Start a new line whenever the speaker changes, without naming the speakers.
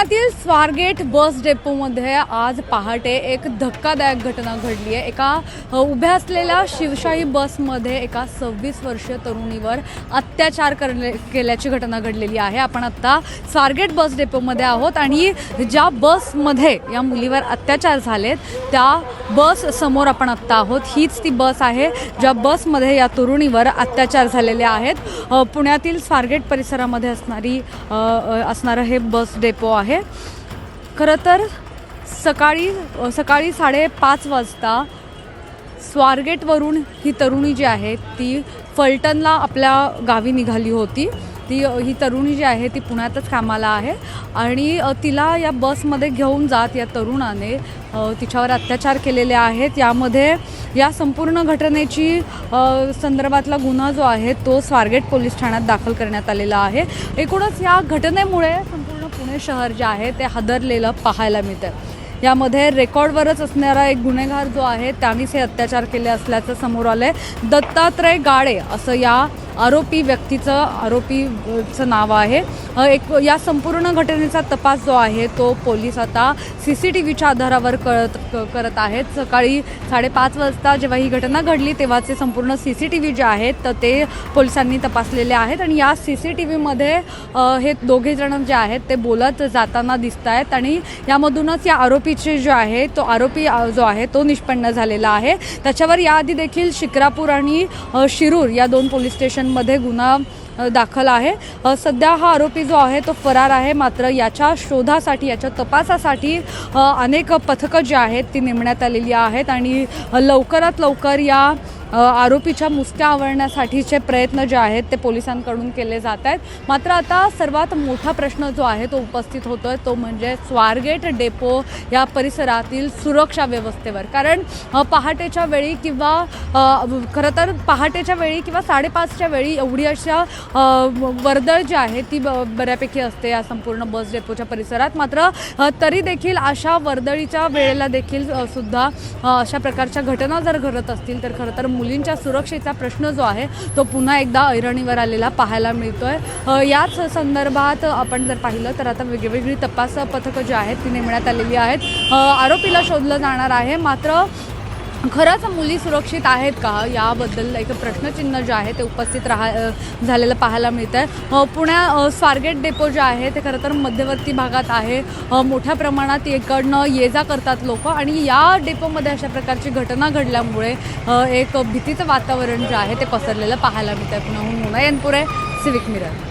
पुण्यातील स्वारगेट बस डेपोमध्ये आज पहाटे एक धक्कादायक घटना घडली आहे. एका उभ्या असलेल्या शिवशाही बसमध्ये एका सव्वीस वर्षीय तरुणीवर अत्याचार करले केल्याची घटना घडलेली आहे. आपण आत्ता स्वारगेट बस डेपोमध्ये आहोत आणि ज्या बसमध्ये या मुलीवर अत्याचार झालेत त्या बस समोर आपण आत्ता आहोत. हीच ती बस आहे ज्या बसमध्ये या तरुणीवर अत्याचार झालेले आहेत. पुण्यातील स्वारगेट परिसरामध्ये असणारी असणारं हे बस डेपो आहे. खरं तर सकाळी सकाळी साडेपाच वाजता स्वारगेटवरून ही तरुणी जी आहे ती फलटणला आपल्या गावी निघाली होती. ती ही तरुणी जी आहे ती पुण्यातच कामाला आहे आणि तिला या बसमध्ये घेऊन जात या तरुणाने तिच्यावर अत्याचार केलेले आहेत. यामध्ये या संपूर्ण घटनेची संदर्भातला गुन्हा जो आहे तो स्वारगेट पोलीस ठाण्यात दाखल करण्यात आलेला आहे. एकूणच या घटनेमुळे संपूर्ण पुणे शहर जे आहे ते हादरलेलं पाहायला मिळतं यामध्ये रेकॉर्डवरच असणारा एक गुन्हेगार जो आहे त्यानेच हे अत्याचार केले असल्याचं समोर आलं आहे दत्तात्रय गाडे असं या आरोपी व्यक्तीचं आरोपीचं नाव आहे. एक या संपूर्ण घटनेचा तपास जो आहे तो पोलीस आता सी सी टी व्हीच्या आधारावर कळत क- करत आहेत. सकाळी साडेपाच वाजता जेव्हा ही घटना घडली तेव्हाचे संपूर्ण C C T V J आहेत तर ते पोलिसांनी तपासलेले आहेत आणि या सी सी टी व्हीमध्ये हे दोघे जण जे आहेत ते बोलत जाताना दिसत आहेत आणि यामधूनच या आरोपीचे जे आहे तो आरोपी जो आहे तो निष्पन्न झालेला आहे. त्याच्यावर याआधी देखील शिक्रापूर आणि शिरूर या दोन पोलीस स्टेशन गुन्ह्यांमध्ये गुन्हा दाखल आहे. सध्या हा आरोपी जो आहे तो फरार आहे. मात्र याच्या शोधासाठी याच्या तपासासाठी अनेक पथकं जी आहेत ती नेमण्यात आलेली आहेत आणि लवकरात लवकर या आरोपीच्या मुसक्या आवळण्यासाठीचे प्रयत्न जे आहेत ते पोलिसांकडून केले जात आहेत. मात्र आता सर्वात मोठा प्रश्न जो आहे तो उपस्थित होतोय तो म्हणजे स्वारगेट डेपो या परिसरातील सुरक्षा व्यवस्थेवर. कारण पहाटेच्या वेळी किंवा खरं तर पहाटेच्या वेळी किंवा साडेपाचच्या वेळी एवढी अशा वर्दळ जी आहे ती ब- बऱ्यापैकी असते या संपूर्ण बस डेपोच्या परिसरात. मात्र तरी देखील अशा वर्दळीच्या वेळेला देखील सुद्धा अशा प्रकारच्या घटना जर घडत असतील तर खरं तर मुलींच्या सुरक्षेचा प्रश्न जो आहे तो पुन्हा एकदा ऐरणीवर आलेला पाहायला मिळतो आहे याच संदर्भात आपण जर पाहिलं तर आता वेगवेगळी तपास पथकं जी आहेत ती नेमण्यात आलेली आहेत. आरोपीला शोधलं जाणार आहे. मात्र खरंच मुली सुरक्षित आहेत का? याबद्दल एक प्रश्नचिन्ह जे आहे ते उपस्थित राहा झालेलं पाहायला मिळतं आहे पुण्या स्वारगेट डेपो जे आहे ते खरं तर मध्यवर्ती भागात आहे. मोठ्या प्रमाणात इकडनं ये जा करतात लोक आणि या डेपोमध्ये अशा प्रकारची घटना घडल्यामुळे एक भीतीचं वातावरण जे आहे ते पसरलेलं पाहायला मिळतं आहे पुण्याहून मुना एनपुरे सिविक मिरर